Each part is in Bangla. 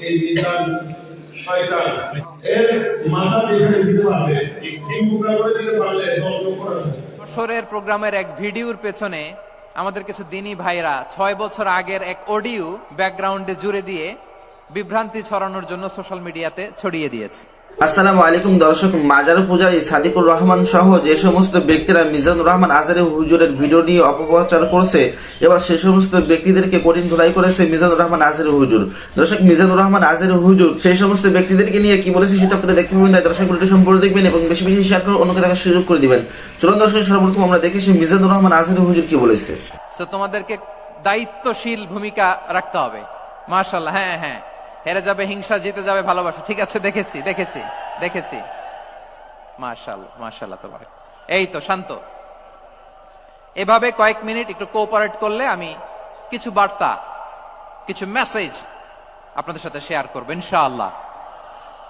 এই। প্রোগ্রামের এক ভিডিওর পেছনে আমাদের কিছু দিনী ভাইরা ছয় বছর আগের এক অডিও ব্যাকগ্রাউন্ডে জুড়ে দিয়ে বিভ্রান্তি ছড়ানোর জন্য সোশ্যাল মিডিয়াতে ছড়িয়ে দিয়েছে আসসালামু আলাইকুম দর্শক, মাজার পূজারী সাদিকুর রহমান সহ যে সমস্ত ব্যক্তিরা মিজানুর রহমান আজারে হুজুরের ভিডিও নিয়ে অপপ্রচার করছে, এবার সে সমস্ত ব্যক্তিদেরকে কঠিন ধোলাই করেছে মিজানুর রহমান আজারে হুজুর। দর্শক, মিজানুর রহমান আজারে হুজুর সেই সমস্ত ব্যক্তিদেরকে নিয়ে কি বলেছে সেটা আপনারা দেখতে পাবেন দর্শক, ভিডিওটি সম্পূর্ণ দেখবেন এবং বেশি বেশি শেয়ার করে অন্যকে দেখার সুযোগ করে দিবেন। চলুন দর্শক, সর্বপ্রথম আমরা দেখি মিজানুর রহমান আজারে হুজুর কি বলেছে। তোমাদেরকে দায়িত্বশীল ভূমিকা রাখতে হবে। মার্শাল্লাহ হ্যাঁ হ্যাঁ। হেরে যাবে, হিংসা জিতে যাবে, ভালোবাসা। ঠিক আছে, দেখেছি দেখেছি দেখেছি। মার্শাল্লাহ মার্শাল্লাহ তোমার। এই তো, শান্ত। এভাবে কয়েক মিনিট একটু কোঅপারেট করলে আমি কিছু বার্তা, কিছু মেসেজ আপনাদের সাথে শেয়ার করব, ইনশাআল্লাহ।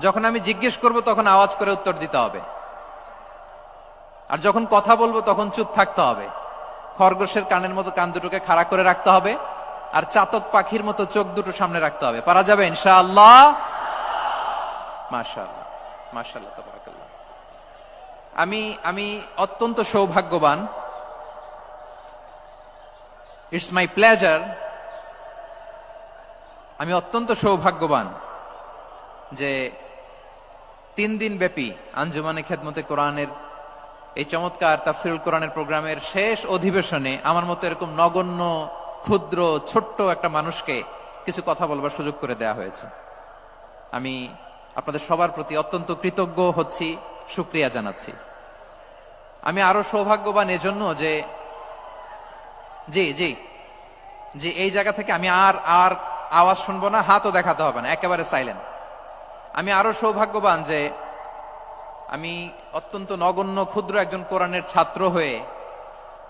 যখন আমি জিজ্ঞেস করব, তখন আওয়াজ করে উত্তর দিতে হবে। আর যখন কথা বলব, তখন চুপ থাকতে হবে। খরগোশের কানের মতো কান দুটোকে খাড়া করে রাখতে হবে। আর চাতক পাখির মতো চোখ দুটো সামনে রাখতে হবে। পারা যাবে, ইনশাআল্লাহ? মাশাআল্লাহ মাশাআল্লাহ আমি আমি অত্যন্ত সৌভাগ্যবান। ইটস মাই প্লেজার আমি অত্যন্ত সৌভাগ্যবান যে তিন দিন ব্যাপী আঞ্জুমানে খেদমতে কোরআনের এই চমৎকার তাফসিরুল কোরআনের প্রোগ্রামের শেষ অধিবেশনে আমার মতো এরকম নগণ্য ক্ষুদ্র, ছোট্ট একটা মানুষকে কিছু কথা বলবার সুযোগ করে দেয়া হয়েছে। আমি আপনাদের সবার প্রতি অত্যন্ত কৃতজ্ঞ হচ্ছি সুক্রিয়া জানাচ্ছি। আমি আরও সৌভাগ্যবান এজন্য যে, জি জি জি, এই জায়গা থেকে আমি আর আর আওয়াজ শুনব না, হাতও দেখাতে হবে না, একেবারে সাইলেন্ট আমি আরও সৌভাগ্যবান যে, আমি অত্যন্ত নগণ্য, ক্ষুদ্র একজন কোরআনের ছাত্র হয়ে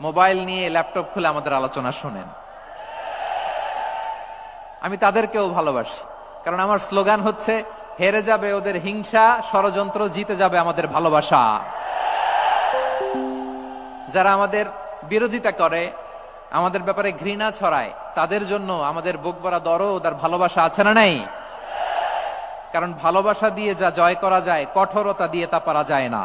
মোবাইল নিয়ে ল্যাপটপ খুলে আমাদের আলোচনা শোনেন। আমি তাদেরকেও ভালোবাসি, কারণ আমার স্লোগান হচ্ছে, হেরে যাবে ওদের হিংসা, ষড়যন্ত্র জিতে যাবে আমাদের ভালোবাসা। যারা আমাদের বিরোধিতা করে, আমাদের ব্যাপারে ঘৃণা ছড়ায়, তাদের জন্য আমাদের বুক ভরা দরদ আর ভালোবাসা আছে না নাই? কারণ ভালোবাসা দিয়ে যা জয় করা যায়, কঠোরতা দিয়ে তা পারা যায় না।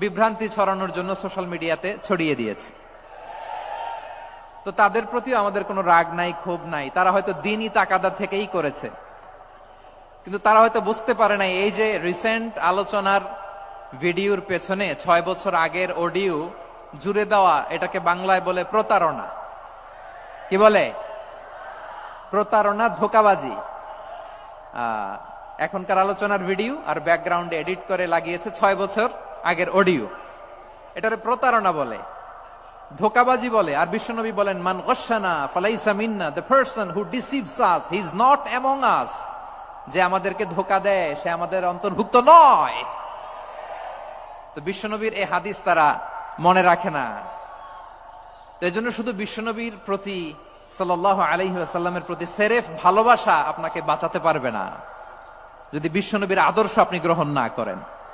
বিভ্রান্তি ছড়ানোর জন্য সোশ্যাল মিডিয়াতে ছড়িয়ে দিয়েছে। তো তাদের প্রতিও আমাদের কোনো রাগ নাই, ক্ষোভ নাই। তারা হয়তো দিনই তাকাদা থেকেই করেছে। কিন্তু তারা হয়তো বুঝতে পারে নাই, এই যে রিসেন্ট আলোচনার ভিডিওর পেছনে ছয় বছর আগের অডিও জুড়ে দেওয়া এটাকে বাংলায় বলে প্রতারণা। কি বলে? প্রতারণা, ধোকাবাজি। এখনকার আলোচনার ভিডিও আর ব্যাকগ্রাউন্ডে এডিট করে লাগিয়েছে ছয় বছর আগের অডিও। এটারে প্রতারণা বলে, ধোকাবাজি বলে, আর বিশ্বনবী বলেন, মান গসানা ফালাইসা মিন্না the person who deceives us he is not among us যে আমাদেরকে ধোকা দেয়, সে আমাদের অন্তর্ভুক্ত নয়। তো বিশ্বনবীর এই হাদিস তারা মনে রাখে না। তো এই জন্য শুধু বিশ্বনবীর প্রতি সাল্লাহ আলাইহি আসাল্লামের প্রতি সেরেফ ভালোবাসা আপনাকে বাঁচাতে পারবে না। যদি বিশ্বনবীর আদর্শ আপনি গ্রহণ না করেন।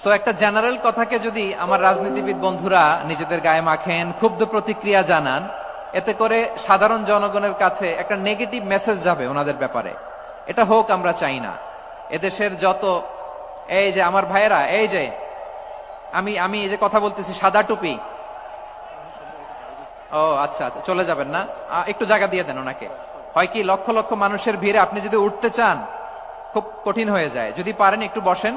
সো একটা জেনারেল কথাকে যদি আমার রাজনীতিবিদ বন্ধুরা নিজেদের গায়ে মাখেন, ক্ষুব্ধ প্রতিক্রিয়া জানান, এতে করে সাধারণ জনগণের কাছে একটা নেগেটিভ মেসেজ যাবে ওনাদের ব্যাপারে। এটা হোক, আমরা চাই না। এদেশের যত, এই যে আমার ভাইয়েরা, এই যে, আমি আমি এই যে কথা বলতেছি, সাদা টুপি। ও আচ্ছা আচ্ছা চলে যাবেন না? একটু জায়গা দিয়ে দেন ওনাকে। হয় কি, লক্ষ লক্ষ মানুষের ভিড়ে আপনি যদি উঠতে চান, খুব কঠিন হয়ে যায়। যদি পারেন, একটু বসেন।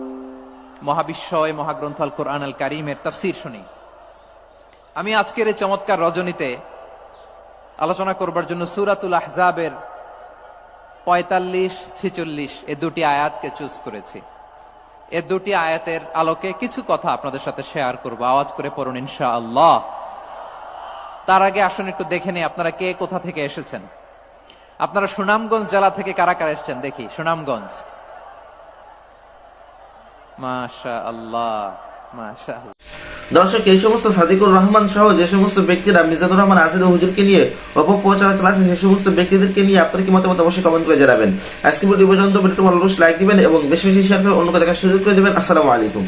মহাবিশ্বয় মহাগ্রন্থ আল কোরআন আল কারিমের তফসির শুনি। আমি আজকের এই চমৎকার রজনীতে আলোচনা করবার জন্য সুরাতুল আহজাবের পঁয়তাল্লিশ, ছিচল্লিশ এ দুটি আয়াতকে চুজ করেছি। এ দুটি আয়াতের আলোকে কিছু কথা আপনাদের সাথে শেয়ার করব। আওয়াজ করে পড়ুন ইনশা আল্লাহ তার আগে আসুন একটু দেখে নেই আপনারা কে কোথা থেকে এসেছেন? আপনারা সুনামগঞ্জ জেলা থেকে কারা কারা এসেছেন? দেখি, সুনামগঞ্জ। দর্শক, এই সমস্ত সাদিকুর রহমান সহ যে সমস্ত ব্যক্তিরা মিজানুর রহমান আজিজ হুজুরকে নিয়ে অপপ্রচার চালাচ্ছে সেই সমস্ত ব্যক্তিদেরকে নিয়ে আপনার কি মতামত অবশ্যই কমেন্ট করে জানাবেন। আজকে ভিডিও পর্যন্ত, ভিডিওটি ভালো লাইক দিবেন এবং বেশি বেশি শেয়ার করে অন্য দেখার সুযোগ করে দেবেন। আসসালামু আলাইকুম।